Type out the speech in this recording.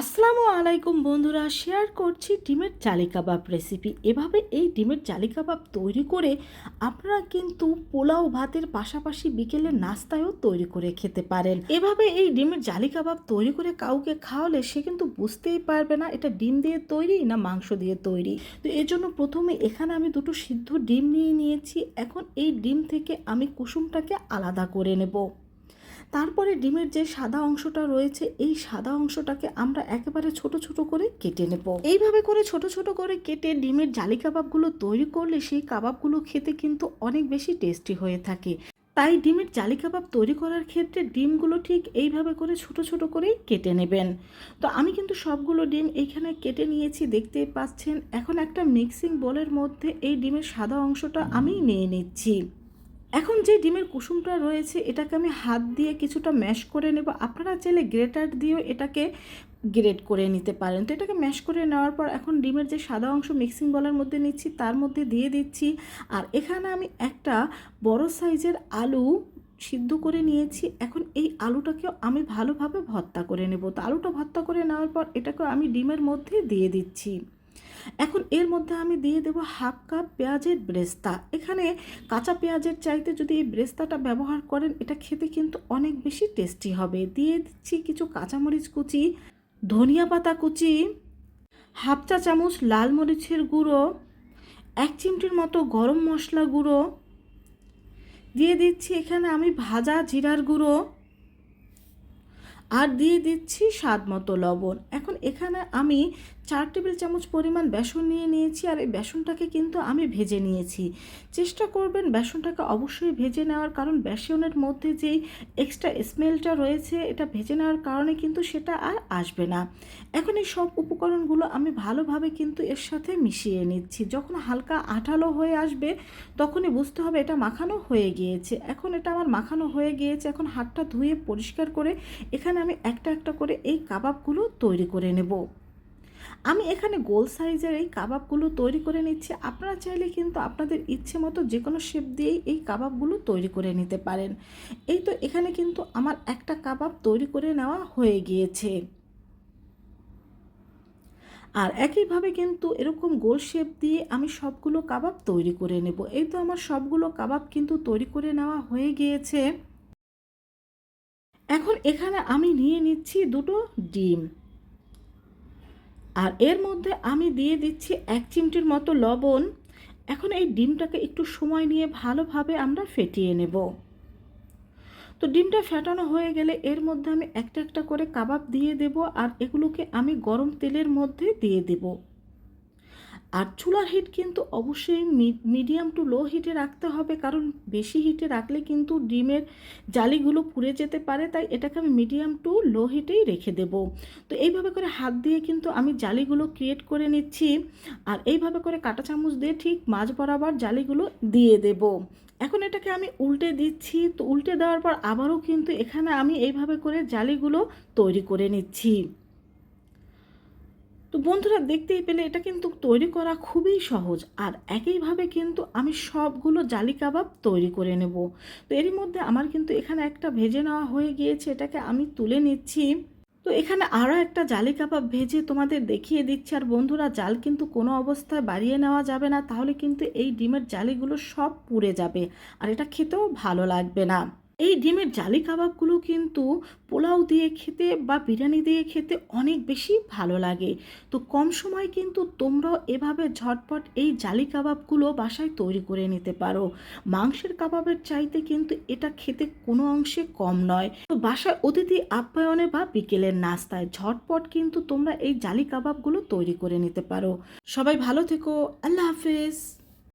আসসালামু আলাইকুম বন্ধুরা শেয়ার করছি ডিমের জালি কাবাব রেসিপি এভাবে এই ডিমের জালি কাবাব তৈরি করে আপনারা কিন্তু পোলাও ভাতের পাশাপাশি বিকেলে নাস্তায়ও তৈরি করে খেতে পারেন। এভাবে এই ডিমের জালি কাবাব তৈরি করে কাউকে খাওয়ালে সে কিন্তু বুঝতেই পারবে না, এটা ডিম দিয়ে তৈরি না মাংস দিয়ে তৈরি। তো এর জন্য প্রথমে এখানে আমি দুটো সিদ্ধ ডিম নিয়ে নিয়েছি, এখন এই ডিম থেকে আমি কুসুমটাকে আলাদা করে নেব। তারপরে ডিমের যে সাদা অংশটা রয়েছে, এই সাদা অংশটাকে আমরা একেবারে ছোট ছোট করে কেটে নেব। এইভাবে করে ছোট ছোট করে কেটে ডিমের জালি কাবাবগুলো তৈরি করলে সেই কাবাবগুলো খেতে কিন্তু অনেক বেশি টেস্টি হয়ে থাকে। তাই ডিমের জালি কাবাব তৈরি করার ক্ষেত্রে ডিমগুলো ঠিক এইভাবে করে ছোট ছোট করেই কেটে নেবেন। তো আমি কিন্তু সবগুলো ডিম এইখানে কেটে নিয়েছি দেখতে পাচ্ছেন। এখন একটা মিক্সিং বোলের মধ্যে এই ডিমের সাদা অংশটা আমি নিয়ে নিচ্ছি। এখন যে ডিমের কুসুমটা রয়েছে, এটাকে আমি হাত দিয়ে কিছুটা ম্যাশ করে নেব। আপনারা চাইলে গ্রেটার দিয়েও এটাকে গ্রেট করে নিতে পারেন। তো এটাকে ম্যাশ করে নেওয়ার পর এখন ডিমের যে সাদা অংশ মিক্সিং বলার মধ্যে নিচ্ছি, তার মধ্যে দিয়ে দিচ্ছি। আর এখানে আমি একটা বড় সাইজের আলু সিদ্ধ করে নিয়েছি। এখন এই আলুটাকেও আমি ভালোভাবে ভর্তা করে নেব। তো আলুটা ভর্তা করে নেওয়ার পর এটাকেও আমি ডিমের মধ্যে দিয়ে দিচ্ছি। এখন এর মধ্যে আমি দিয়ে দেবো হাফ কাপ পেঁয়াজের ব্রেস্তা। এখানে কাঁচা পেঁয়াজের চাইতে যদি এই ব্রেস্তাটা ব্যবহার করেন, এটা খেতে কিন্তু অনেক বেশি টেস্টি হবে। দিয়ে দিচ্ছি কিছু কাঁচামরিচ কুচি, ধনিয়া পাতা কুচি, হাফ চা চামচ লাল মরিচের গুঁড়ো, এক চিমটির মতো গরম মশলা গুঁড়ো। দিয়ে দিচ্ছি এখানে আমি ভাজা জিরার গুঁড়ো। আর দিয়ে দিচ্ছি স্বাদ মতো লবণ। এখন এখানে আমি চার টেবিল চামচ পরিমাণ বেসন নিয়ে নিয়েছি আর এই বেসনটাকে কিন্তু আমি ভেজে নিয়েছি। চেষ্টা করবেন বেসনটাকে অবশ্যই ভেজে নেওয়ার, কারণ বেসনের মধ্যে যেই এক্সট্রা স্মেলটা রয়েছে, এটা ভেজে নেওয়ার কারণে কিন্তু সেটা আর আসবে না। এখন এই সব উপকরণগুলো আমি ভালোভাবে কিন্তু এর সাথে মিশিয়ে নিচ্ছি। যখন হালকা আঠালো হয়ে আসবে, তখনই বুঝতে হবে এটা মাখানো হয়ে গিয়েছে। এখন এটা আমার মাখানো হয়ে গিয়েছে, এখন হাতটা ধুয়ে পরিষ্কার করে এখানে আমি একটা একটা করে এই কাবাবগুলো তৈরি করে নেব। আমি এখানে গোল সাইজের এই কাবাবগুলো তৈরি করে নিচ্ছি। আপনারা চাইলে কিন্তু আপনাদের ইচ্ছে মতো যে কোনো শেপ দিয়েই এই কাবাবগুলো তৈরি করে নিতে পারেন। এই তো এখানে কিন্তু আমার একটা কাবাব তৈরি করে নেওয়া হয়ে গিয়েছে। আর একইভাবে কিন্তু এরকম গোল শেপ দিয়ে আমি সবগুলো কাবাব তৈরি করে নেব। এই তো আমার সবগুলো কাবাব কিন্তু তৈরি করে নেওয়া হয়ে গিয়েছে। এখন এখানে আমি নিয়ে নিচ্ছি দুটো ডিম। আর এর মধ্যে আমি দিয়ে দিচ্ছি এক চিমটির মতো লবণ। এখন এই ডিমটাকে একটু সময় নিয়ে ভালোভাবে আমরা ফেটিয়ে নেব। তো ডিমটা ফেটানো হয়ে গেলে এর মধ্যে আমি একটা একটা করে কাবাব দিয়ে দেব আর এগুলোকে আমি গরম তেলের মধ্যে দিয়ে দেব। আর চুলার হিট কিন্তু অবশ্যই মিডিয়াম টু লো হিটে রাখতে হবে, কারণ বেশি হিটে রাখলে কিন্তু ডিমের জালিগুলো পুড়ে যেতে পারে, তাই এটাকে আমি মিডিয়াম টু লো হিটেই রেখে দেব। তো এইভাবে করে হাত দিয়ে কিন্তু আমি জালিগুলো ক্রিয়েট করে নিচ্ছি, আর এইভাবে করে কাঁটা চামচ দিয়ে ঠিক মাঝ বরাবর জালিগুলো দিয়ে দেব। এখন এটাকে আমি উল্টে দিচ্ছি, তো উল্টে দেওয়ার পর আবারও কিন্তু এখানে আমি এইভাবে করে জালিগুলো তৈরি করে নিচ্ছি। তো বন্ধুরা দেখতেই পেলে এটা কিন্তু তৈরি করা খুবই সহজ। আর একইভাবে কিন্তু আমি সবগুলো জালি কাবাব তৈরি করে নেব। তো এরই মধ্যে আমার কিন্তু এখানে একটা ভেজে নেওয়া হয়ে গিয়েছে, এটাকে আমি তুলে নিচ্ছি। তো এখানে আরও একটা জালি কাবাব ভেজে তোমাদের দেখিয়ে দিচ্ছি। আর বন্ধুরা, জাল কিন্তু কোনো অবস্থায় বাড়িয়ে নেওয়া যাবে না, তাহলে কিন্তু এই ডিমের জালিগুলো সব পুড়ে যাবে। আর এটা খেতেও ভালো লাগবে না। এই ডিমের জালি কাবাবগুলো কিন্তু পোলাও দিয়ে খেতে বা বিরিয়ানি দিয়ে খেতে অনেক বেশি ভালো লাগে। তো কম সময় কিন্তু তোমরাও এভাবে ঝটপট এই জালি কাবাবগুলো বাসায় তৈরি করে নিতে পারো। মাংসের কাবাবের চাইতে কিন্তু এটা খেতে কোনো অংশে কম নয়। তো বাসায় অতিথি আপ্যায়নে বা বিকেলের নাস্তায় ঝটপট কিন্তু তোমরা এই জালি কাবাবগুলো তৈরি করে নিতে পারো। সবাই ভালো থেকো, আল্লাহ হাফেজ।